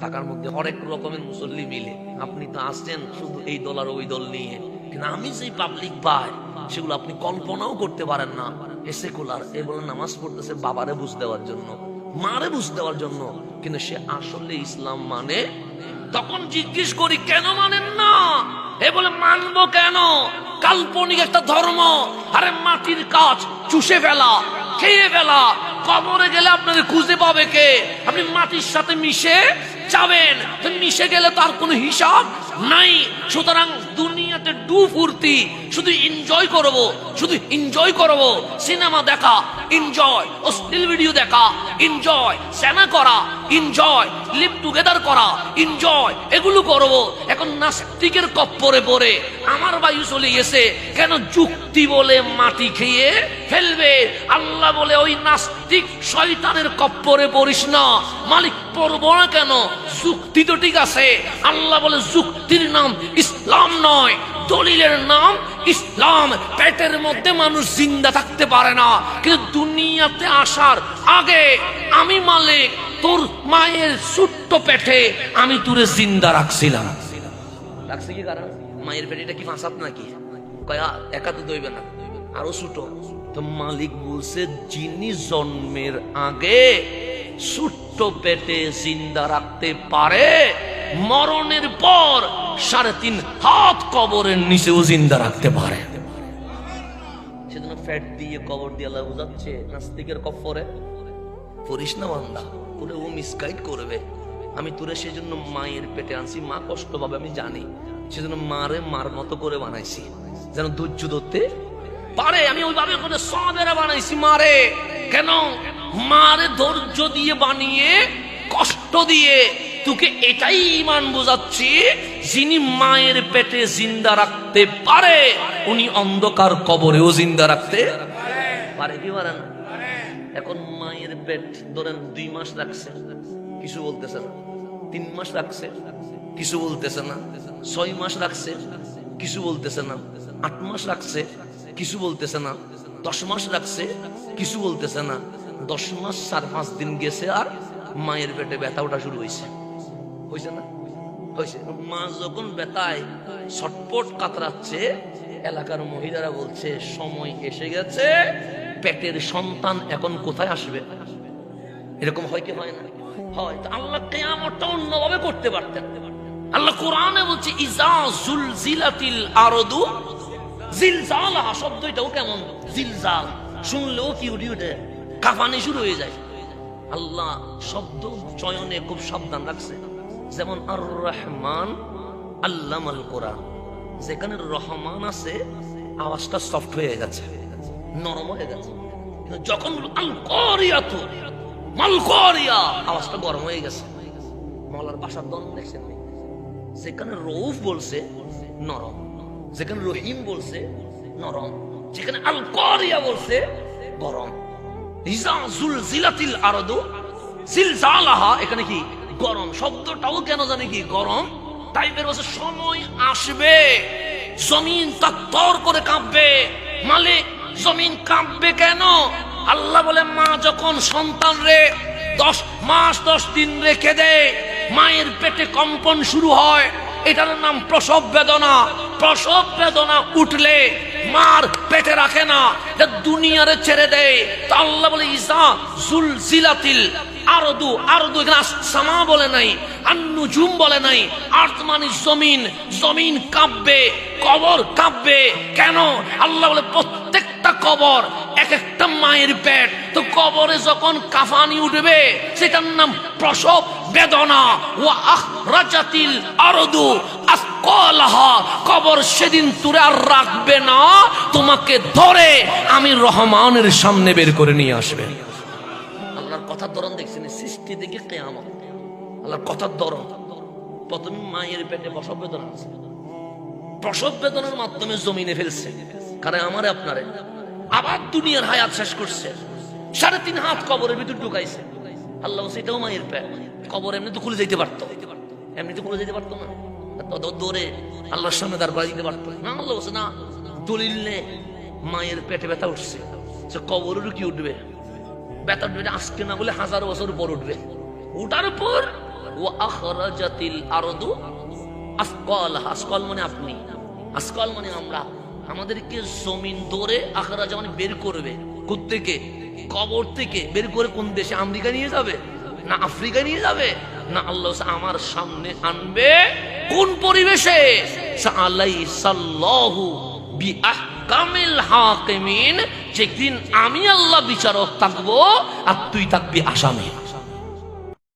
ঢাকার মধ্যে হরেক রকমের মুসল্লি মিলে। আপনি তো আসছেন শুধু এই দল আর ওই দল নিয়ে। কিন্তু আমি যেই পাবলিক পাই সেগুলো আপনি কল্পনাও করতে পারেন না। এ সেকুলার, এ বলে নামাজ পড়তেছে বাবারে বুঝ দেওয়ার জন্য, মারে বুঝ দেওয়ার জন্য। কিন্তু সে আসলে ইসলাম মানে? তখন জিজ্ঞেস করি, কেন মানেন না? এ বলে, মানবো কেন? কাল্পনিক একটা ধর্ম। আরে মাটির কাজ, চুষে ফেলা, খেয়ে ফেলা। কবরে গেলে আপনাকে খুঁজে পাবে কে? আপনি মাটির সাথে মিশে যাবেন মিশে গেলে তার কোনো হিসাব নাই। সুতরাং দুনিয়াতে ডু ফুর্তি শুধু এনজয় করব, শুধু এনজয় করব। সিনেমা দেখা এনজয় অশ্লীল ভিডিও দেখা এনজয় সেনা করা এনজয় লিভ টুগেদার করা এনজয় এগুলো করব। এখন নাস্তিকের কপ্পরে পড়ে আমার বায়ু চলে গেছে, কেন যুক্তি বলে মাটি খেয়ে ফেলবে? আল্লাহ বলে, ওই নাস্তিক শয়তানের কপ্পরে পড়িস না। মালিক পড়ব না কেন? যুক্তি তো ঠিক আছে। আল্লাহ বলে, যুক্তির নাম ইসলাম নয়, দলিলের নাম ইসলাম। পেটের মধ্যে মানুষ জিন্দা থাকতে পারে না, কিন্তু দুনিয়াতে আসার আগে আমি মালিক, তোর মায়ের ছোট্ট পেটে আমি তোরে জিন্দা রাখছিলাম। রাখছে কি কারণ? মায়ের পেটেটা কি ফাঁসাত নাকি? কয়া, একা তো দইবে না, আরও ছোট। তো মালিক বলছে, যিনি জন্মের আগে ছোট্ট পেটে জিন্দা রাখতে পারে, মরণের পর সাড়ে তিন হাত কবরের নিচেও জিন্দা রাখতে পারে। সেজন্য ফ্যাট দিয়ে কবর দিয়ে আল্লাহ বুঝাচ্ছে, নাস্তিকের কফরে পড়িস না বান্দা তোরে ও মিসগাইড করবে। আমি তোরে সেজন্য মায়ের পেটে আনছি, মা কষ্ট পাবে, আমি জানি। সেজন্য মারে মার মতো করে বানাইছি, যেন ধৈর্য ধরতে পারে। আমি ওইভাবে করে সবেরা বানাইছি, মারে। কেন? মারে ধৈর্য দিয়ে বানিয়ে, কষ্ট দিয়ে, তোকে এটাই ইমান বোঝাচ্ছি, যিনি মায়ের পেটে জিন্দা রাখতে পারে, উনি অন্ধকার কবরেও জিন্দা রাখতে পারে। কি পারে না এখন মায়ের পেট ধরেন দুই মাস রাখছে, কিছু বলতেছে না। তিন মাস রাখছে, কিছু বলতেছে না। ছয় মাস রাখছে, কিছু বলতেছে না। আট মাস রাখছে, কিছু বলতেছে না। দশ মাস রাখছে, কিছু বলতেছে না। দশ মাস চার পাঁচ দিন গেছে আর মায়ের পেটে ব্যথা ওঠা শুরু হয়েছে। হয়েছে না? হয়েছে। মা যখন ব্যথায় ছটপট কাতরাচ্ছে, এলাকার মহিলারা বলছে, সময় এসে গেছে, পেটের সন্তান এখন কোথায় আসবে? এরকম হয় কি হয় না? হয়। তো আল্লাহ কেয়ামতটা অন্যভাবে করতে পারতেন। আল্লাহ কোরআনে বলছে, ইজা জুলজিলাতিল আরদু। জিলজালাহা শব্দ এটাও কেমন? জিলজাল। শুনলেও কি উঠি উঠে? কাঁপানি শুরু হয়ে যায়। আল্লাহ শব্দ চয়নে খুব সাবধান রাখছে। যেমন আর রহমান আল্লামাল কোরআন। যেখানে রহমান আছে, আওয়াজটা সফট হয়ে গেছে, নরম হয়ে গেছে। যখন আলকরিয়া তো মাল করিয়া আওয়াজটা গরম হয়ে গেছে। মলার বাসার দন দেখছেন যেখানে রৌফ বলছে, নরম। যেখানে রহিম বলছে, নরম। যেখানে আল করিয়া বলছে, গরম। এখানে কি গরম? শব্দটাও কেন জানি কি গরম? টাইপের বসে সময় আসবে। জমিন তত্তর করে কাঁপবে। মালিক, জমিন কাঁপবে কেন? আল্লাহ বলে, মা যখন সন্তান রে, দশ মাস, দশ দিন রেখে দেয় মায়ের পেটে কম্পন শুরু হয়। এটার নাম প্রসব বেদনা। প্রসব বেদনা উঠলে মার পেটে রাখে না দুনিয়ারে ছেড়ে দেয়। তো আল্লাহ বলে ইসা জুল জিলাতিল বলে বলে কবর কেন? আল্লাহ বলে, প্রত্যেকটা কবর মায়ের পেট, তো কবরে যখন কাফানি উঠবে, সেটার নাম প্রসব বেদনা। ও আহ রাজাতিল আরদু কবর সেদিন রাখবে না, তোমাকে ধরে আমি রহমানের সামনে বের করে নিয়ে আসবে। আল্লাহর ধরন দেখছেন সৃষ্টি আল্লাহর ধরন। প্রথমে মায়ের পেটে প্রসব বেদনা আছে। প্রসব বেদনার মাধ্যমে জমিনে ফেলছে। কারণ আমারে, আপনারে? আবার দুনিয়ার হায়াত শেষ করছে। সাড়ে তিন হাত কবরের ভিতর ঢুকাইছে। আল্লাহ এটাও মায়ের পেট। কবর এমনি তো খুলে যেতে পারতো। এমনি তো খুলে যেতে পারতো না। দৌড়ে আল্লাহর সামনে দাঁড় করা দিতে পারতো। না, আল্লাহ না, দলিল মায়ের পেটে ব্যথা উঠছে। সে কবরেরও কি উঠবে? ব্যথা উঠবে আজকে না বলে হাজার বছর পর উঠবে। উঠার পর ও আখরাজাতিল আরদু আসকাল আসকাল মানে আপনি। আসকল মানে আমরা। আমাদেরকে জমিন ধরে আখরাজা মানে বের করবে। থেকে কবর থেকে। বের করে কোন দেশে? আমেরিকা নিয়ে যাবে? না আফ্রিকা নিয়ে যাবে? না আল্লাহ আমার সামনে আনবে? কোন পরিবেশে? যেদিন আমি আল্লাহ বিচারক থাকব আর তুই থাকবি আসামি।